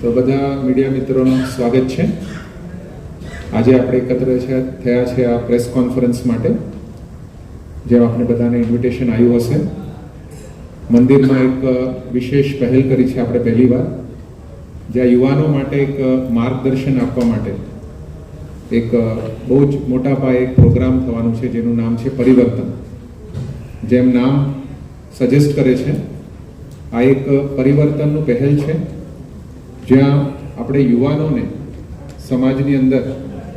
તો બધા મીડિયા મિત્રોનું સ્વાગત છે. આજે આપણે એકત્ર છે થયા છે આ પ્રેસ કોન્ફરન્સ માટે, જેમ આપણે બધાને ઇન્વિટેશન આવ્યું હશે. મંદિરમાં એક વિશેષ પહેલ કરી છે આપણે પહેલી વાર, જ્યાં યુવાનો માટે એક માર્ગદર્શન આપવા માટે એક બહુ જ મોટા પાયે એક પ્રોગ્રામ થવાનું છે, જેનું નામ છે પરિવર્તન. જેમ નામ સજેસ્ટ કરે છે, આ એક પરિવર્તનનું પહેલ છે. જ્યાં આપણે યુવાનોને સમાજની અંદર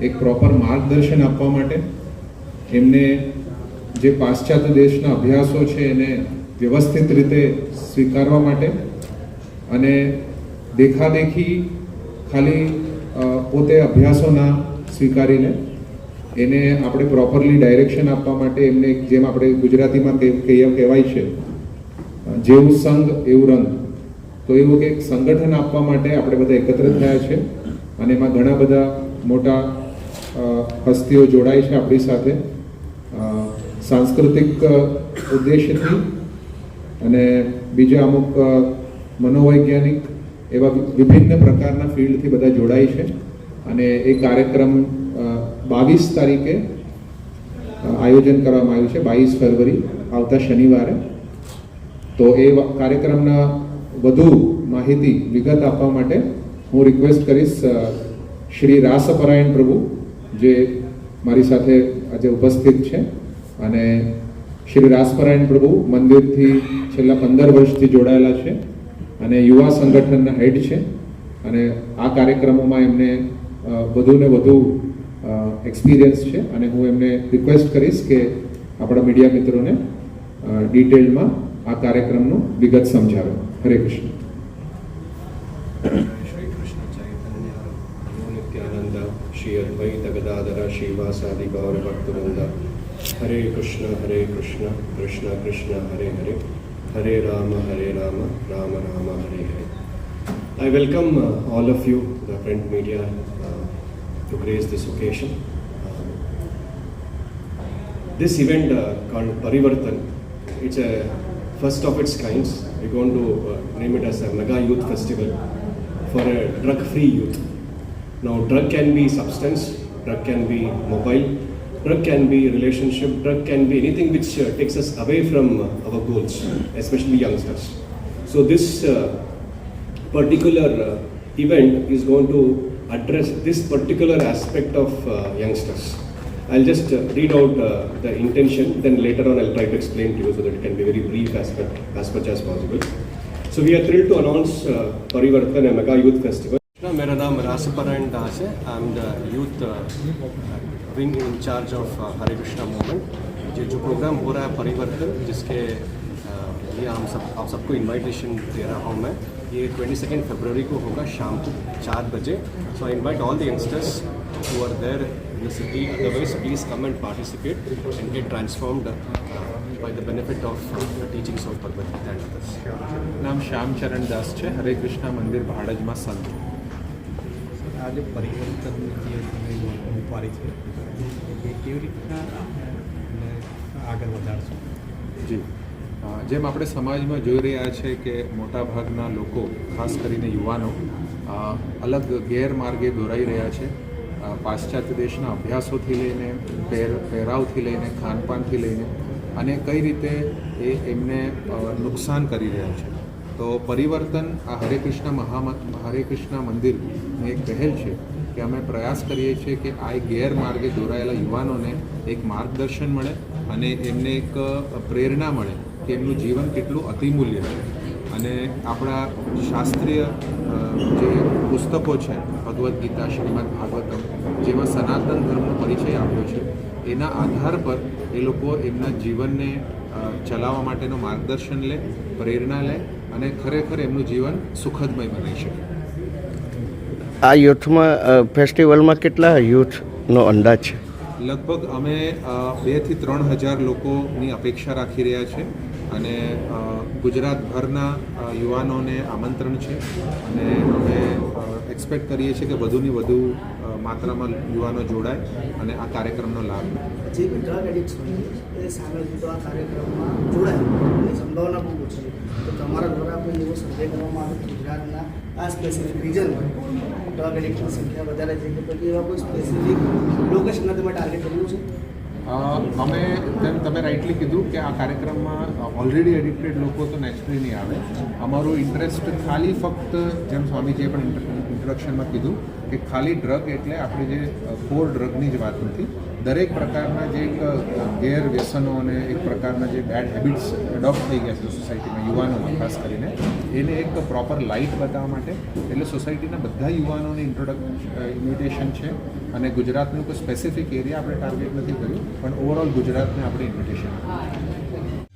એક પ્રોપર માર્ગદર્શન આપવા માટે એમને જે પાશ્ચાત્ય દેશના અભ્યાસો છે એને વ્યવસ્થિત રીતે સ્વીકારવા માટે અને દેખાદેખી ખાલી પોતે અભ્યાસો ના સ્વીકારીને એને આપણે પ્રોપરલી ડાયરેક્શન આપવા માટે એમને જેમ આપણે ગુજરાતીમાં કહે- કહે- કહેવાય છે જેવું સંગ એવું રંગ. તો એવું એક સંગઠન આપવા માટે આપણે બધા એકત્ર થયા છે અને એમાં ઘણા બધા મોટા હસ્તીઓ જોડાય છે આપણી સાથે. સાંસ્કૃતિક ઉદ્દેશ્યથી અને બીજા અમુક મનોવૈજ્ઞાનિક એવા વિભિન્ન પ્રકારના ફિલ્ડથી બધા જોડાય છે. અને એ કાર્યક્રમ બાવીસ તારીખે આયોજન કરવામાં આવ્યું છે. બાવીસ ફેબ્રુઆરી આવતા શનિવારે. તો એ કાર્યક્રમના વધુ માહિતી વિગત આપવા માટે હું રિક્વેસ્ટ કરીશ શ્રી રાસપરાયણ પ્રભુ, જે મારી સાથે આજે ઉપસ્થિત છે. અને શ્રી રાસપરાયણ પ્રભુ મંદિરથી છેલ્લા પંદર વર્ષથી જોડાયેલા છે અને યુવા સંગઠનના હેડ છે. અને આ કાર્યક્રમોમાં એમને વધુને વધુ એક્સપિરિયન્સ છે. અને હું એમને રિક્વેસ્ટ કરીશ કે આપણા મીડિયા મિત્રોને ડિટેલમાં આ કાર્યક્રમનું વિગત સમજાવે. હરે કૃષ્ણ શ્રી કૃષ્ણ ચૈતન્ય નિત્યાનંદ શ્રી અદ્વૈત ગદાધર શ્રીવાસાદિ ગૌર ભક્તવૃંદ હરે કૃષ્ણ હરે કૃષ્ણ કૃષ્ણ કૃષ્ણ હરે હરે હરે રામ હરે રામ રામ રામ હરે હરે I welcome uh, all of you, the print media, uh, to grace this occasion. Um, this event uh, called Parivartan, it's a first of its kinds We're going to name it as a mega youth festival for a drug-free youth. Now, drug can be substance, drug can be mobile, drug can be relationship, drug can be anything which uh, takes us away from uh, our goals, especially youngsters. So this uh, particular uh, event is going to address this particular aspect of uh, youngsters. I'll just uh, read out uh, the intention, then later on I'll try to explain to you so that it can be very brief as, much- as much as possible. So we are thrilled to announce uh, Parivartan, a mega youth festival. मेरा नाम रासपरायण दास है I am the youth wing in charge of Hare Krishna movement ये जो programme हो रहा है परिवर्तन जिसके uh, लिए हम सब आप सबको इनविटेशन दे रहा हूँ मैं ये ट्वेंटी सेकेंड फेबररी को होगा शाम को चार बजे so I invite all the youngsters who are there in the city otherwise please come and participate and get transformed uh, by the benefit of uh, the teachings of Bhagavad Gita and others. નામ શ્યામચરણ દાસ છે હરે કૃષ્ણ મંદિર ભાડજમાં સંત આજે પરિવર્તન જે તમે મૂકવાની છે એ કેવી રીતના એને આગળ વધારશો જી અ, જેમ આપણે સમાજમાં જોઈ રહ્યા છે કે મોટાભાગના લોકો, ખાસ કરીને યુવાનો અલગ ગેરમાર્ગે દોરાઈ રહ્યા છે. પાશ્ચાત્ય દેશના અભ્યાસોથી લઈને, પહેર, પહેરાવથી લઈને, ખાનપાનથી લઈને અને કઈ રીતે એ એમને નુકસાન કરી રહ્યા છે. તો પરિવર્તન આ હરે કૃષ્ણ મહા હરે કૃષ્ણ મંદિરની એક પહેલ છે કે અમે પ્રયાસ કરીએ છીએ કે આ ગેરમાર્ગે દોરાયેલા યુવાનોને એક માર્ગદર્શન મળે અને એમને એક પ્રેરણા મળે. કે એમનું જીવન કેટલું અતિમૂલ્ય છે. અને આપણા શાસ્ત્રીય જે પુસ્તકો છે ભગવદ્ ગીતા શ્રીમદ ભાગવતમ જેમાં સનાતન ધર્મનો પરિચય આપ્યો છે એના આધાર પર એ લોકો એમના જીવનને ચલાવવા માટેનું માર્ગદર્શન લે પ્રેરણા લે અને ખરેખર એમનું જીવન સુખદમય બનાવી શકે. આ યુથમાં ફેસ્ટિવલમાં કેટલા યુથનો અંદાજ છે? લગભગ અમે બેથી ત્રણ હજાર લોકોની અપેક્ષા રાખી રહ્યા છે. અને ગુજરાતભરના યુવાનોને આમંત્રણ છે. અને અમે એક્સપેક્ટ કરીએ છીએ કે વધુની વધુ માત્રામાં યુવાનો જોડાય અને આ કાર્યક્રમનો લાભ જે ડ્રગ એ સામે તો કાર્યક્રમમાં જોડાય. એની સંભાવના બહુ ઓછી છે. તો તમારા દ્વારા કોઈ એવો કરવામાં આવે ગુજરાતના આ સ્પેસિફિક રિજનમાં ડ્રગ સંખ્યા વધારે છે કે એવા કોઈ સ્પેસિફિક લોકેશનને તમે ટાર્ગેટ કર્યું છે? અમે તેમ તમે રાઇટલી કીધું કે આ કાર્યક્રમમાં ઓલરેડી એડિક્ટેડ લોકો તો નેચરલી નહીં આવે. અમારું ઇન્ટરેસ્ટ ખાલી ફક્ત જેમ સ્વામીજીએ પણ ઇન્ટ્રોડક્શનમાં કીધું કે ખાલી ડ્રગ એટલે આપણે જે ફોર ડ્રગની જ વાત નથી. દરેક પ્રકારના જે એક ગેરવ્યસનો અને એક પ્રકારના જે બેડ હેબિટ્સ એડોપ્ટ થઈ ગયા છે સોસાયટીમાં યુવાનોમાં, ખાસ કરીને, એને એક પ્રોપર લાઇટ બતાવવા માટે. એટલે સોસાયટીના બધા યુવાનોને ઇન્ટ્રોડક્ટ ઇન્વિટેશન છે. અને ગુજરાતનું કોઈ સ્પેસિફિક એરિયા આપણે ટાર્ગેટ નથી કર્યું, પણ ઓવરઓલ ગુજરાતને આપણે ઇન્વિટેશન